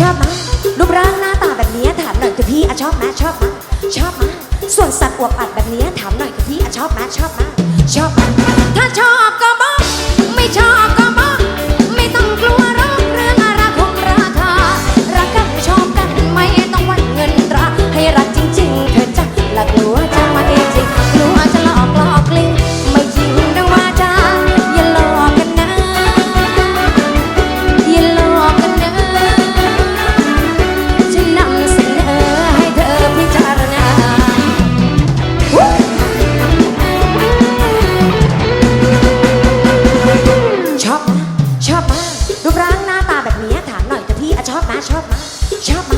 ชอบมะรูปร่างหน้าตาแบบนี้ถามหน่อยเถอะพี่อะชอบไหมชอบมะชอบมะส่วนสัตว์อวบอัดแบบนี้ถามหน่อยเถอะพี่อะชอบไหมชอบมะชอบมถ้าชอบก็ ชอบมากรูปร่างหน้าตาแบบนี้ถามหน่อยเถอะพี่อะชอบนะชอบมาชอบมา